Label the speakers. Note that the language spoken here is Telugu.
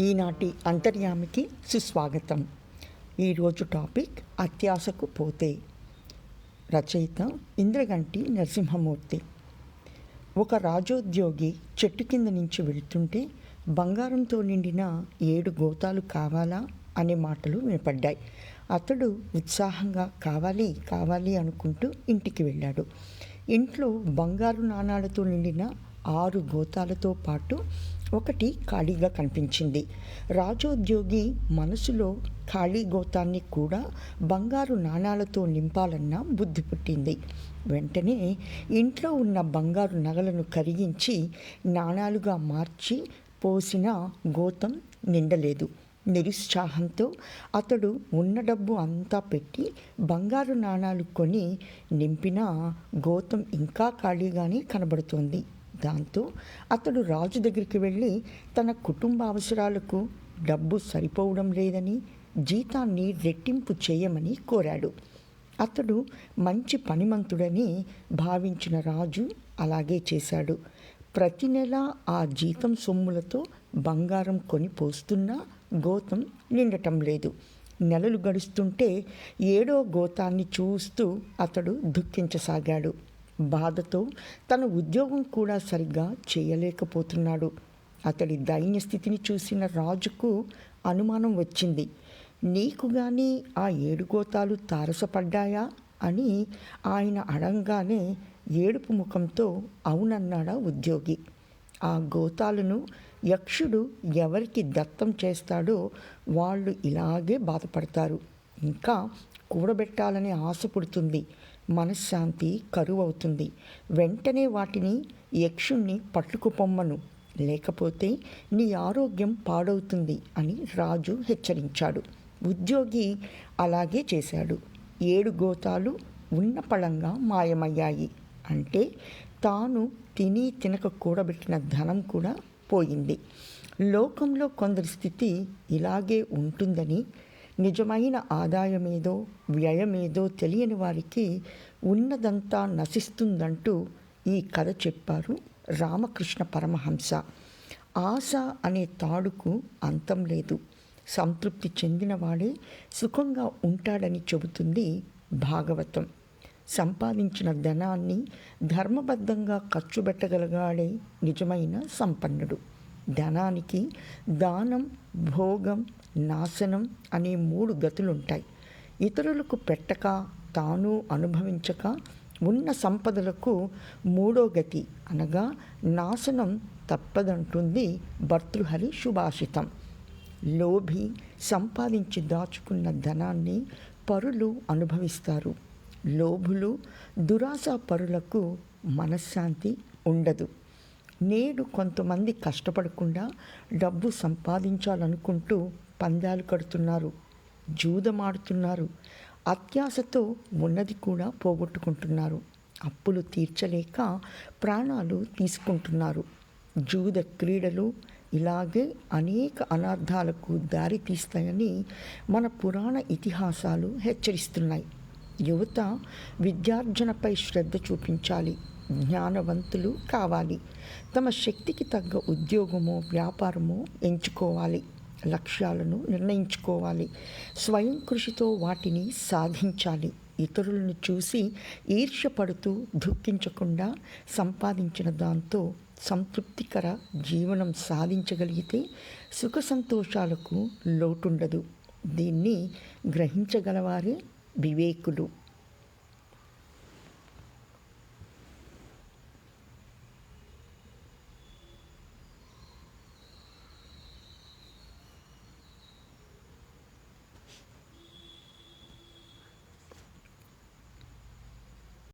Speaker 1: ఈనాటి అంతర్యామికి సుస్వాగతం. ఈరోజు టాపిక్ అత్యాశకు పోతే. రచయిత ఇంద్రగంటి నరసింహమూర్తి. ఒక రాజోద్యోగి చెట్టు కింద నుంచి వెళుతుంటే బంగారంతో నిండిన ఏడు గోతాలు కావాలా అనే మాటలు వినపడ్డాయి. అతడు ఉత్సాహంగా కావాలి కావాలి అనుకుంటూ ఇంటికి వెళ్ళాడు. ఇంట్లో బంగారు నాణాలతో నిండిన ఆరు గోతాలతో పాటు ఒకటి ఖాళీగా కనిపించింది. రాజోద్యోగి మనసులో ఖాళీ గోతాన్ని కూడా బంగారు నాణాలతో నింపాలన్న బుద్ధి పుట్టింది. వెంటనే ఇంట్లో ఉన్న బంగారు నగలను కరిగించి నాణాలుగా మార్చి పోసిన గోతం నిండలేదు. నిరుత్సాహంతో అతడు ఉన్న డబ్బు అంతా పెట్టి బంగారు నాణాలు కొని నింపిన గోతం ఇంకా ఖాళీగానే కనబడుతోంది. దాంతో అతడు రాజు దగ్గరికి వెళ్ళి తన కుటుంబ అవసరాలకు డబ్బు సరిపోవడం లేదని జీతాన్ని రెట్టింపు చేయమని కోరాడు. అతడు మంచి పనిమంతుడని భావించిన రాజు అలాగే చేశాడు. ప్రతి నెల ఆ జీతం సొమ్ములతో బంగారం కొని పోస్తున్నా గోతం నిండటం లేదు. నెలలు గడుస్తుంటే ఏడో గోతాన్ని చూస్తూ అతడు దుఃఖించసాగాడు. బాధతో తన ఉద్యోగం కూడా సరిగ్గా చేయలేకపోతున్నాడు. అతడి దైన్య స్థితిని చూసిన రాజుకు అనుమానం వచ్చింది. నీకు కానీ ఆ ఏడు గోతాలు తారసపడ్డాయా? అని ఆయన అడంగానే ఏడుపు ముఖంతో అవునన్నాడా ఉద్యోగి. ఆ గోతాలను యక్షుడు ఎవరికి దత్తం చేస్తాడో వాళ్ళు ఇలాగే బాధపడతారు. ఇంకా కూడబెట్టాలనే ఆశ పుడుతుంది మనశ్శాంతి కరువు అవుతుంది వెంటనే వాటిని యక్షుణ్ణి పట్టుకుపొమ్మను. లేకపోతే నీ ఆరోగ్యం పాడవుతుంది అని రాజు హెచ్చరించాడు. ఉద్యోగి అలాగే చేశాడు. ఏడు గోతాలు ఉన్నపళంగా మాయమయ్యాయి. అంటే తాను తిని తినక కూడబెట్టిన ధనం కూడా పోయింది. లోకంలో కొందరి స్థితి ఇలాగే ఉంటుందని నిజమైన ఆదాయమేదో వ్యయమేదో తెలియని వారికి ఉన్నదంతా నశిస్తుందంటూ ఈ కథ చెప్పారు రామకృష్ణ పరమహంస. ఆశ అనే తాడుకు అంతం లేదు. సంతృప్తి చెందినవాడే సుఖంగా ఉంటాడని చెబుతుంది భాగవతం. సంపాదించిన ధనాన్ని ధర్మబద్ధంగా ఖర్చు పెట్టగలగాడే నిజమైన సంపన్నుడు. ధనానికి దానం భోగం నాశనం అనే మూడు గతులుంటాయి. ఇతరులకు పెట్టక తాను అనుభవించక ఉన్న సంపదలకు మూడో గతి అనగా నాశనం తప్పదంటుంది భర్తృహరి సుభాషితం. లోభి సంపాదించి దాచుకున్న ధనాన్ని పరులు అనుభవిస్తారు. లోభులు దురాశ పరులకు మనశ్శాంతి ఉండదు. నేడు కొంతమంది కష్టపడకుండా డబ్బు సంపాదించాలనుకుంటూ పందాలు కడుతున్నారు జూదమాడుతున్నారు అత్యాశతో ఉన్నది కూడా పోగొట్టుకుంటున్నారు. అప్పులు తీర్చలేక ప్రాణాలు తీసుకుంటున్నారు. జూద క్రీడలు ఇలాగే అనేక అనర్థాలకు దారి తీస్తాయని మన పురాణ ఇతిహాసాలు హెచ్చరిస్తున్నాయి. యువత విద్యార్జనపై శ్రద్ధ చూపించాలి. జ్ఞానవంతులు కావాలి. తమ శక్తికి తగ్గ ఉద్యోగమో వ్యాపారమో ఎంచుకోవాలి. లక్ష్యాలను నిర్ణయించుకోవాలి. స్వయం కృషితో వాటిని సాధించాలి. ఇతరులను చూసి ఈర్ష్యపడుతూ దుఃఖించకుండా సంపాదించిన దాంతో సంతృప్తికర జీవనం సాధించగలిగితే సుఖ సంతోషాలకు లోటుండదు. దీన్ని గ్రహించగలవారే వివేకులు.